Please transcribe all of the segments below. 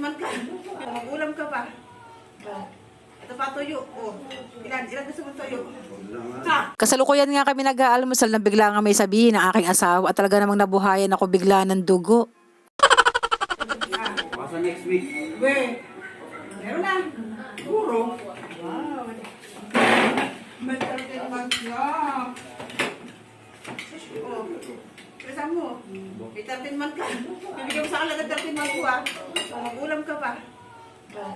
man ka. Mag-ulam ka pa. Ito pa tuyo. Oh. Ilan? Ilan gusto mo tuyo? Ha? Kasalukuyan nga kami nag-aalmusal na bigla nga may sabihin ng aking asawa at talaga namang nabuhayan ako bigla ng dugo. Basta next week. We. Meron na. Puro. Wow. May 13 months na. Oh. Pilisan mo. May 13 months ka. Bibigyan mo sa kanila ng 13 months ko ah. Mag-ulam ka pa. Oh.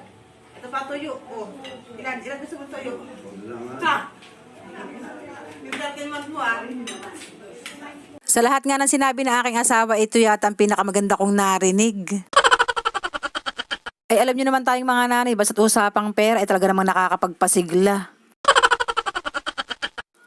Ito pa tuyo. Oh. Ilan? Ilan gusto mo tuyo? Ha? Yung 13 months mo ah. Sa lahat nga ng sinabi ng aking asawa, ito yata ang pinakamaganda kong narinig. Ay alam niyo naman tayong mga nanay, basta't usapang pera ay talaga namang nakakapagpasigla.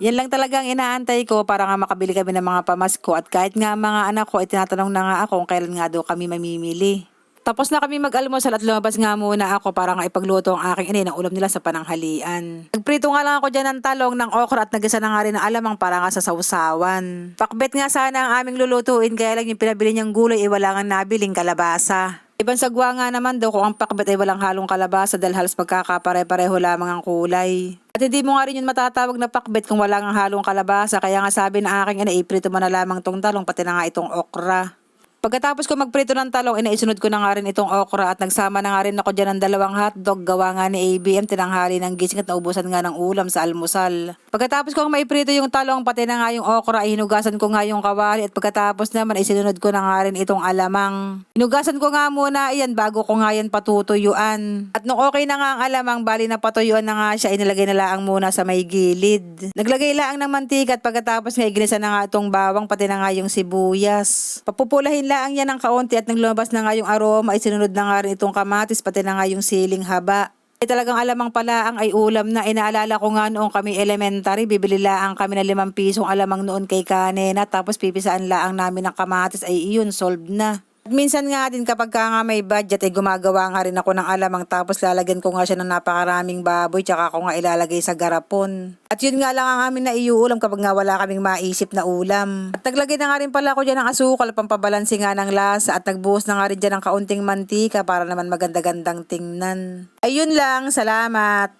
Yan lang talagang inaantay ko para nga makabili kami ng mga pamasko at kahit nga ang mga anak ko ay tinatanong na nga ako kung kailan nga daw kami mamimili. Tapos na kami mag-almusal at lumabas nga muna ako para nga ipagluto ang aking inay ng ulam nila sa pananghalian. Nagprito nga lang ako dyan ng talong, ng okra at nagisa na nga rin ng alamang para nga sa sausawan. Pakbet nga sana ang aming lulutuin kaya lang yung pinabili niyang gulay ay wala nga nabiling kalabasa. Ibang sagwa nga naman daw kung ang pakbet ay walang halong kalabasa dahil halos magkakapare-pareho lamang ang kulay. At hindi mo nga rin yun matatawag na pakbet kung wala nga halong kalabasa kaya nga sabi na aking ina iprito mo na lamang tong talong pati na nga itong okra. Pagkatapos ko magprito ng talong, inaisunod ko na nga rin itong okra at nagsama na nga rin ako dyan ng dalawang hotdog gawa nga ni ABM tinanghali ng gising at naubusan nga ng ulam sa almusal. Pagkatapos ko maiprito yung talong pati na nga yung okra, ay hinugasan ko nga yung kawali at pagkatapos naman ay sinunod ko na nga rin itong alamang. Hinugasan ko nga muna iyan bago ko nga yan patutuyuan. At nung okay na nga ang alamang, bali na patuyuan na nga siya, inilagay na laang muna sa may gilid. Naglagay laang ng mantika at pagkatapos nga iginisa na nga itong bawang pati na nga yung sibuyas. Papupulahin laang yan ng kaunti at nang lumabas na nga yung aroma ay sinunod na nga rin itong kamatis pati na nga yung siling haba. Ay talagang alamang pala ang ay ulam na inaalala ko nga noong kami elementary, bibili laang kami ng limang pisong alamang noon kay kanena tapos pipisaan laang namin ng kamatis ay iyon, solved na. Minsan nga din kapag ka nga may budget ay gumagawa nga rin ako ng alamang tapos lalagyan ko nga siya ng napakaraming baboy tsaka ako nga ilalagay sa garapon. At yun nga lang ang amin na iuulam kapag nga wala kaming maisip na ulam. At naglagay na nga rin pala ako dyan ng asukal pampabalansi nga ng lasa at nagbuhos na nga rin dyan ng kaunting mantika para naman maganda-gandang tingnan. Ayun lang, salamat!